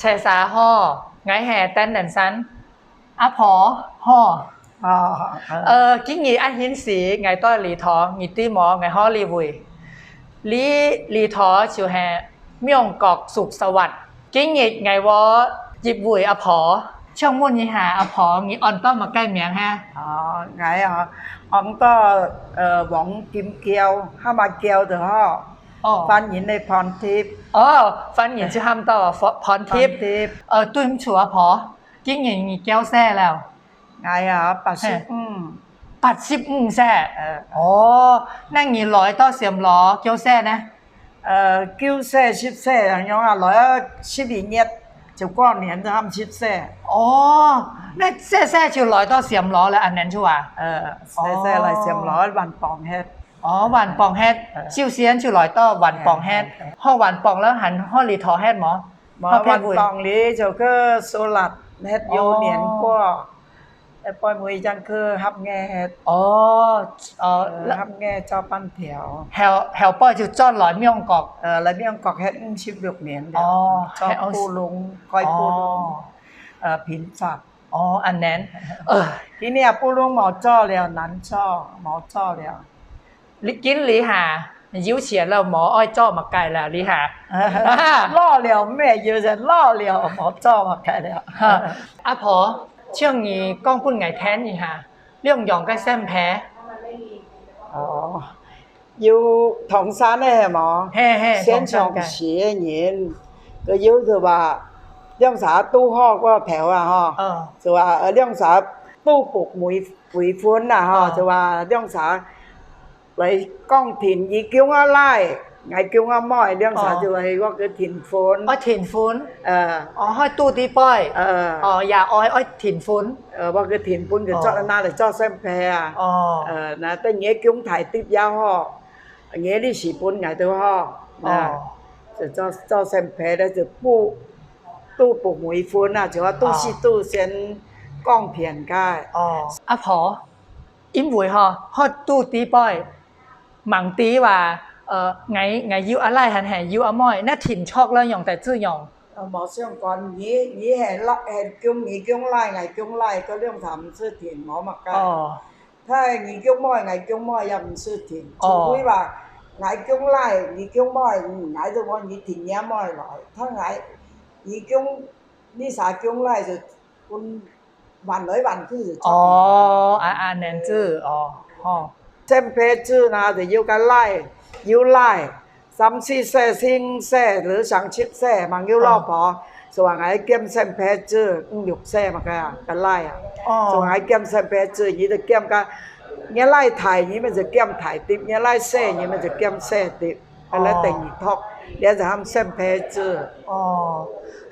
แชซาห่อไงแห่แตนแดนซันอะพอห่ออ๋อเออกิ้งหยีอันหินสีไงต้อยหลีทอมีตี้หมอไงห่อลีวุยลีลีทอชิวแฮเมี่ย งกอกสุขสวัสดิ์กิ้งหยีไงวอจิบวุยอะพอช่องมุ่นยีหาอะพองี้ออนต้อมมาใกล้เมียงฮะอ๋อไงอะ ông có ờ, võng kim kiêu ha mà kiêu từ họ อ๋อ phan nhìn đây phòn thiếp อ๋อฟันหยินชื่อห้ามต่ อฟพรทิพ phòn ย์ thiếp เออตุ้ยมชัวพอกิ้งหยีมีแก้วแซ่แล้ว ngày à bà Hè. sức ừ ปัดชิบมึงแซ่ ờ อ๋อนั่งหยีร้อยต่อเสียมล้อแก้วแซ่นะ ờ kêu xe ship xe là nhau à nói ship bị nhiệt chỉ qua niên cho ham ship xe อ๋อนั่นแซ่แซ่ชิวร้อยต่อเสียมล้อแล้วอันนั้นชัว ờ xe xe lại xem nói bàn bỏng hết อ๋อหวานปองแฮดเออชิวเซียนชิวร้อยต่อหวานปองแฮดเออห่อหวานปองแล้วหันห่อรีทอแฮดหมอ mà Hoa phê bàn vui. bỏng lý cho cái số lặt hết vô Ồ. niên qua Ê, bôi mùi chẳng cứ hấp nghe hết อ๋อเออ ờ, แล้ว hấp nghe cho pan thiểu แฮวแฮวป้อยชิวจ้อนร้อยเมี่ยงกอก ờ, lấy miếng cọc hết ship được niên Ồ, cho hết ông- pu lung coi อ๋อ pu lung ờ, pin phạt อ๋ออันนั้นเออทีเนี้ยปูลุงหมอจ้อแล้วนั้นจ้อหมอจ้อแล้วลิ กินหลีหายิ้วเฉียนแล้วหมออ้อยจ้อมาไกลแล้วลีหาล่อเลียวแม่ยิ้วเฉียนล่อเลียวหมอจ้อมาไกลแล้วอะพอเชื่องนี้กล้องพุ่ดไงแท้นี่ฮะเรื่องหยองก็แซมแพ้อ๋ออยู่ทองซานเลยหมอเฮ้เฮ้เส้นชองเสียนก็ยิ่งคือว่าเรื่องสาตู้ห่อก็แถวอะฮะคือว่าเรื่องสาตู้ปลูกหมุยมุยฟุ้นอะฮะคือว่าเรื่องสา อยถิ่นฟุ้น誒อ๋อห้อยตู้ตีป้อย誒อ๋ออย่าอ้อยอ้อยถิ่นฟุ้น ờ bao cái tiền bún cái Ờ. cho na để cho xem phè à อ๋อ ờ là tới nhớ chúng thầy tiếp giao ho nhớ đi xỉ bún ngày tôi ho อ๋อ nè rồi cho cho xem phè đó rồi bu tu bục mũi phun à chỉ có tu Ờ. xí tu sen con phiền cái อ๋ออาพออิมหวยฮอฮอดตู้ตีป้อย หมังตีว่าเออไงไงยิ้วอะไรหันแห่ยิ้วอะม้อยน่าถิ่นชอกแล้วหยองแต่จื้อหยอง Ờ, mà xem còn nhớ nhớ hè lại hè chúng nhớ chúng lại ngày chúng lại có lượng thầm sư thiền mỏ mặc อ๋อ cái ถ้าหนีเกี้ยวม้อยไงเกี้ยวม้อยยังซื้อถิ่นอ๋อชูวิว่าไงเกี้ยวไล่หนีเกี้ยวม้อยไงตัวว่าหนีถิ่นแย่ม้อยหน่อยถ้าไงหนีเกี้ยวนี่สาเกี้ยวไล่จะคุณวันเลยวันคือจะอ๋ออ่าอ่าแนนจื้ออ๋อ temperature นะแต่ยิวกันไล่ยิวไล่ซ้ำซีเซซิงเซหรือสังชิปเซมังยิวรอบพอสว่างไอ้เกมเซมเพจอร์หยุกเซมาแกกันไล่อ่ะสว่างไอ้เกมเซมเพจอร์ยี่ตะเกมกันเงี้ยไล่ถ่ายยี่มันจะเกมถ่ายติบเงี้ยไล่เซ่ยี่มันจะเกมเซ่ติบแล้วแต่งทอกเดี๋ยวจะทำเซมเพจอร์อ๋อ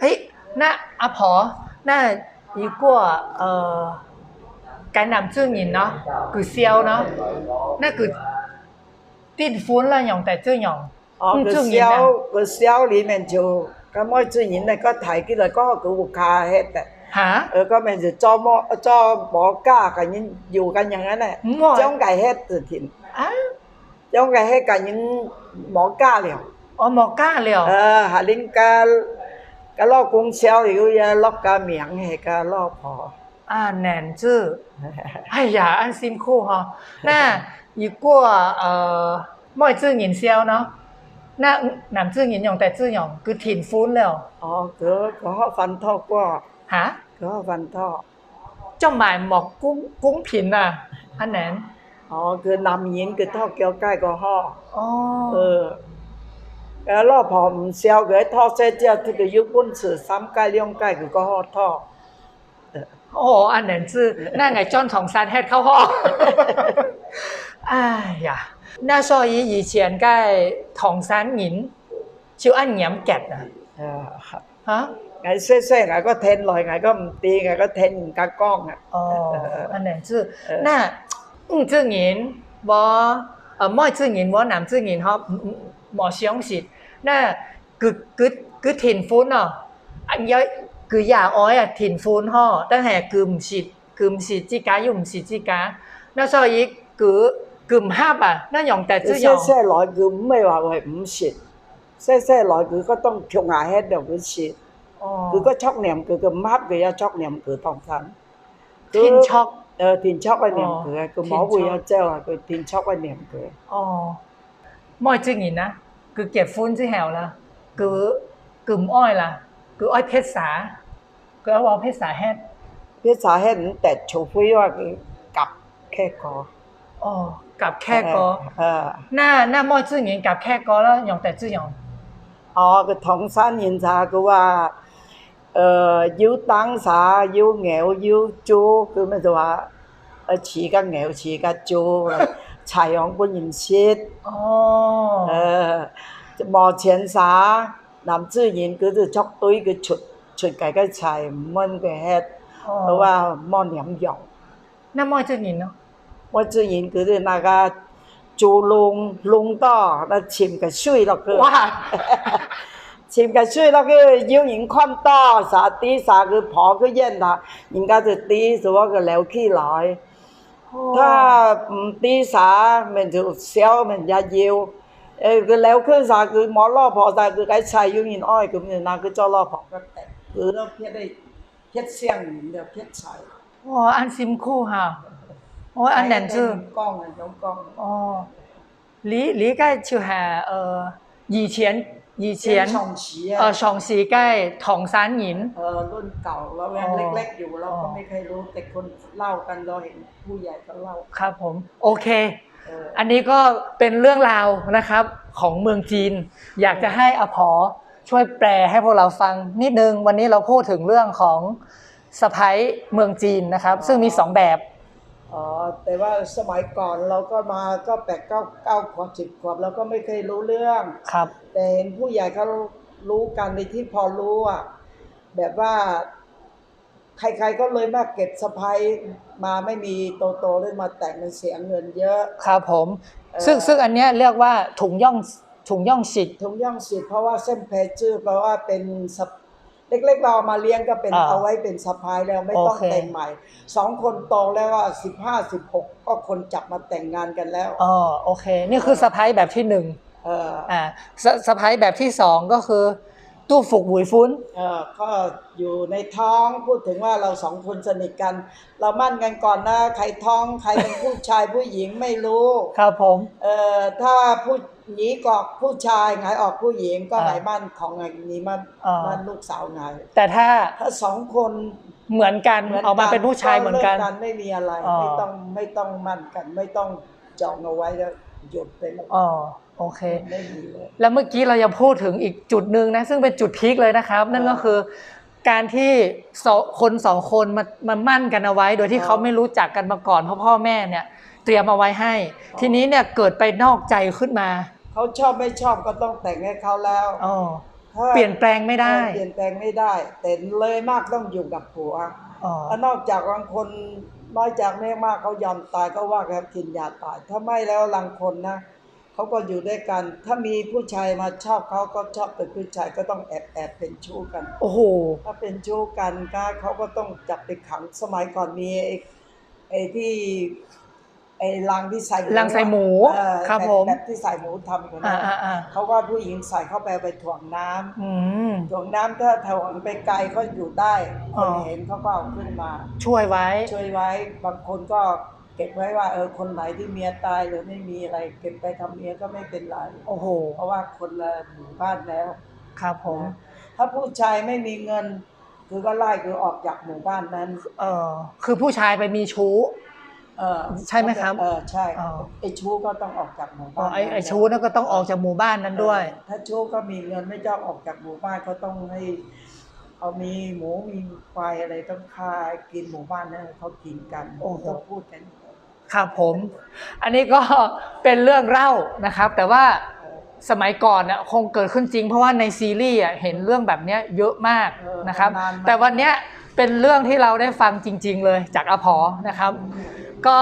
เฮ้ยน่าอ่ะพอน่าอีกว่าเอ่อ cái làm chương nhìn nó cứ xeo nó. Nó cứ tin phun là nhỏng tại chương nhỏng. Ờ cứ xeo cứ xeo lý mình chịu cái mỗi chương nhìn này có thấy cái lời có cứ buộc khà hết đấy hả? Ờ có mình cho mò cho bỏ cả cả những dù cả những cái này. Trong cái hết từ thịnh à trong cái hết cả những mỏ cá liều ờ mỏ cá liều ờ hà linh cá cá lo cung xeo thì ờ, lo cá miệng hay cá lo phò. ยเหรอ 诶，下年个个攞供销要嘢攞个名系个攞婆。 อ่าแนนจื้อไอ้ยาอันซิมคู่ฮะน่าอีกว่าเอ่อม่อยจื้อหยินเซียวเนาะน่านำจื้อหยินหยองแต่จื้อหยองคือถิ่นฟุ้นแล้ว 哦，佢佢瞓拖过， ฮะ 佢瞓拖。 เจ้าหมายหมอกกุ้งกุ้งผินอ่ะ อันนั้น 哦，佢男人佢拖脚街个呵， อ๋อ 呃，诶老婆唔烧佢拖车之后，佢就要搬迟三街两街佢个呵拖。 โอ้อันนั้นซื่อหน้าไงจ้อนของซานแฮดเข้าห้องอ่าอย่าหน้าซอยอีอีเฉียนใกล้ทองซานหงินชื่ออันเหงียมแกดนะฮะไงเซ่เซ่ไงก็เทนลอยไงก็ตีไงก็เทนกากล้องอ่ะอ๋ออันนั้นซื่อหน้าอือซื่อหงินบอเออม่อยซื่อหงินบอหนามซื่อหงินฮะหมอเชียงสิทธิ์หน้าคือคือคือถิ่นฟุ้นอ่ะอันเยอะ cứ giả ói à thìn phun ho đang hè cùm xịt cùm xịt chi cá dùng xịt chi cá nó so với cứ cùm háp à nó nhỏng แต่ chứ nhỏng xe xe loại cứ mấy hòa hoài cũng xịt. Xe xe loại cứ có tông kiểu hết đâu cứ ờ, cứ có chóc niệm cứ cùm háp cứ ra chóc niệm cứ tòng thắng thìn chóc thìn chóc anh niệm cứ cứ máu vui ra treo thìn chóc anh niệm cứ ồ. Mọi gì nè cứ kẹp phun chứ hẻo là cứ cùm oi là cứ oi phết จื้อแหวละคือกึ่มอ้อยล่ะคืออ้อยเพชรสาคือเอาวอเพชรสาแฮด biết xã hết แต่ chủ phi ว่าคือกับแค่คออ๋อกับแค่กอเออหน้าหน้าม้อยจื้อหงินกับแค่กอแล้วหยองแต่จื้อหยองอ๋อ cái thống san nhìn ra cứ ว่าเอ่อยูตังสายูเหงวยูจูคือมันจะว่าเออฉีกับเหงวฉีกับจูชายของคนยินชิดอ๋อเออหมอเฉียนสาน้ำจื้อยินคือจะชอกตุ้ยคือฉุด 全家嘅菜唔滿嘅吃，我話冇營養。那麼就人咯，我就人佢哋那個做弄弄到，那潛個水落去。哇！潛個水落去，有人看到，啥啲啥佢跑去認啦，人家就啲就我個撩起來。他唔啲啥，咪就少人家要。誒佢撩佢啥，佢冇老婆，但係佢嘅菜有人愛，咁就拿佢做老婆。 个地，佢都撇嚟撇声人就撇柴。 อ๋ออันซิมคู่ค่ะโอ้ยอันแหนนจื้อ 光啊有光，哦，离离该就系呃以前以前重视啊呃。上市该唐山人 เออรุ่นเก่าเรายังเล็กๆอยู่เราก็ไม่เคยรู้แต่คนเล่ากันเราเห็นผู้ใหญ่เขาเล่า ครับผม โอเค เออ อันนี้ก็เป็นเรื่องราวนะครับของเมืองจีน อยากจะให้อภอ ช่วยแปลให้พวกเราฟังนิดนึง วันนี้เราพูดถึงเรื่องของสะพ้ยเมืองจีนนะครับ ซึ่งมีสองแบบอ๋อแต่ว่าสมัยก่อนเราก็มาก็แปดเก้าเก้าขวบสิบขวบเราก็ไม่เคยรู้เรื่องครับ แต่เห็นผู้ใหญ่เขารู้กันในที่พอรู้อะแบบว่า ใครๆก็เลยมาเก็บสะพายมาไม่มีโตๆเลยมาแต่งมันเสียเงินเยอะ ครับผมเอ่อซึ่งซึ่งอันเนี้ยเรียกว่าถุงย่อง ถุงย่องสิทธิ์ ถุงย่องสิทธิ์เพราะว่าเส้นเพจื้อเพราะว่าเป็นสะเล็กๆเราเอามาเลี้ยงก็เป็นอ่าเอาไว้เป็นสะพายแล้วไม่ต้องโอเค แต่งใหม่สองคนโตแล้วว่าสิบห้าสิบหกก็คนจับมาแต่งงานกันแล้วอ๋อโอเค นี่คือสะพ้ยแบบที่หนึ่งเอออ่าสะสะพ้ายแบบที่สองก็คือ ตู้ฝึกหวยฟุ้น เออก็อยู่ในท้องพูดถึงว่าเราสองคนสนิทกัน เรามั่นกันก่อนนะใครท้องใครเป็นผู้ชายผู้หญิงไม่รู้ ครับผม เออถ้าผู้ หญิงกอกผู้ชายไงออกผู้หญิงก็อ่าไหนมั่นของไงนี้มั่นอ่ามั่นลูกสาวไงแต่ถ้าถ้าสองคนเหมือนกันออกมาเป็นผู้ชายเหมือนกัน ลิไม่มีอะไรอ๋อ ไม่ต้องไม่ต้องมั่นกัน ไม่ต้องจองเอาไว้แล้วหยุดไปเลยอ๋อโอเค ไม่มีเลย แล้วเมื่อกี้เรายังพูดถึงอีกจุดหนึ่งนะ ซึ่งเป็นจุดพีคเลยนะครับ นั่นก็คือการที่สองคนสองคนมามามั่นกันเอาไว้ โดยที่อ๋อเขาไม่รู้จักกันมาก่อนเพราะพ่อแม่เนี่ย เตรียมเอาไว้ให้ ทีนี้เนี่ยเกิดไปนอกใจขึ้นมา เขาชอบไม่ชอบก็ต้องแต่งให้เขาแล้วอ๋อถ้าเปลี่ยนแปลงไม่ได้ เปลี่ยนแปลงไม่ได้ แต่เลยมากต้องอยู่กับผัวอ๋อแล้วนอกจากบางคนน้อยจากแม่มากเขายอมตายก็ว่ากันกินยาตาย ถ้าไม่แล้วบางคนนะเขาก็อยู่ด้วยกัน ถ้ามีผู้ชายมาชอบเขาก็ชอบแต่ผู้ชายก็ต้องแอบแอบเป็นชู้กัน โอ้โหถ้าเป็นชู้กันก็เขาก็ต้องจับไปขังสมัยก่อนมีไอ้ไอ้ที่ ไอ้ลังที่ใส่ลังใส่หมูเออครับแผม แบบที่ใส่หมูทำกันอ่านะอ่าอ่าเขาว่าผู้หญิงใส่เข้าไปเอาไปถ่วงน้ำอืม ถ่วงน้ำถ้าถ่วงไปไกลเขาอยู่ได้คอ๋นอ เห็นเขาก็เอาขึ้นมา ช่วยไว้ ช่วยไว้บางคนก็เก็บไว้ว่าเออคนไหนที่เมียตายหรือไม่มีอะไร เก็บไปทำเมียก็ไม่เป็นไร โอ้โห เพราะว่าคนละหมู่บ้านแล้ว ครับผมนะถ้าผู้ชายไม่มีเงิน คือก็ไล่คือออกจากหมู่บ้านนั้น เออคือผู้ชายไปมีชู้ เออใช่ไหมครับเออใช่อ๋อ ไอ้ชู้ก็ต้องออกจากหมู่อ๋อบ้านไอ้ไอ้นั้นชู้นั่นก็ต้องออกจากหมู่บ้านนั้นด้วย เออถ้าชู้ก็มีเงินไม่ชอบออกจากหมู่บ้านก็ต้องให้เอามีหมูมีควายอะไรต้องคายกินหมู่บ้านนั้นเขากินกันโอ้โห ต้องพูดกัน ครับผม อันนี้ก็เป็นเรื่องเล่านะครับ แต่ว่าเออสมัยก่อนน่ะคงเกิดขึ้นจริง เพราะว่าในซีรีส์อะเห็นเรื่องแบบเนี้ยเยอะมากเออนะครับนานมาก แต่วันเนี้ยเป็นเรื่องที่เราได้ฟังจริง ๆ เลยจากอภอนะครับ ก็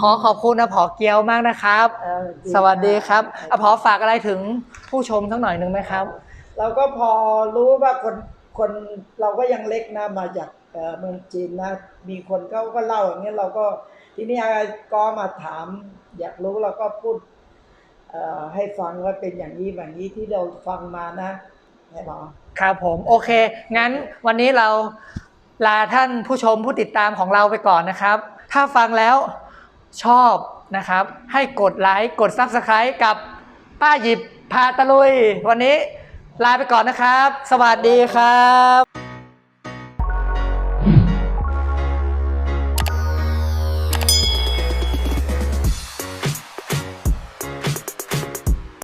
ขอขอบคุณอภอเกียวมากนะครับเออสวัสดีครับอภอฝากอะไรถึงผู้ชมสักหน่อยหนึ่งไหมครับ เราก็พอรู้ว่าคนคนเราก็ยังเล็กนะมาจากเอ่อเมืองจีนนะมีคนเขาก็เล่าอย่างเงี้ยเราก็ทีนี้อาก็มาถาม อยากรู้เราก็พูดเอ่อให้ฟังว่าเป็นอย่างนี้แบบนี้ที่เราฟังมานะใช่ปะครับผมโอเค งั้นวันนี้เราลาท่านผู้ชมผู้ติดตามของเราไปก่อนนะครับ ถ้าฟังแล้วชอบนะครับ ให้กดไลค์กด Subscribe กับป้าหยิบพาตะลุย วันนี้ลาไปก่อนนะครับ สวัสดีครับ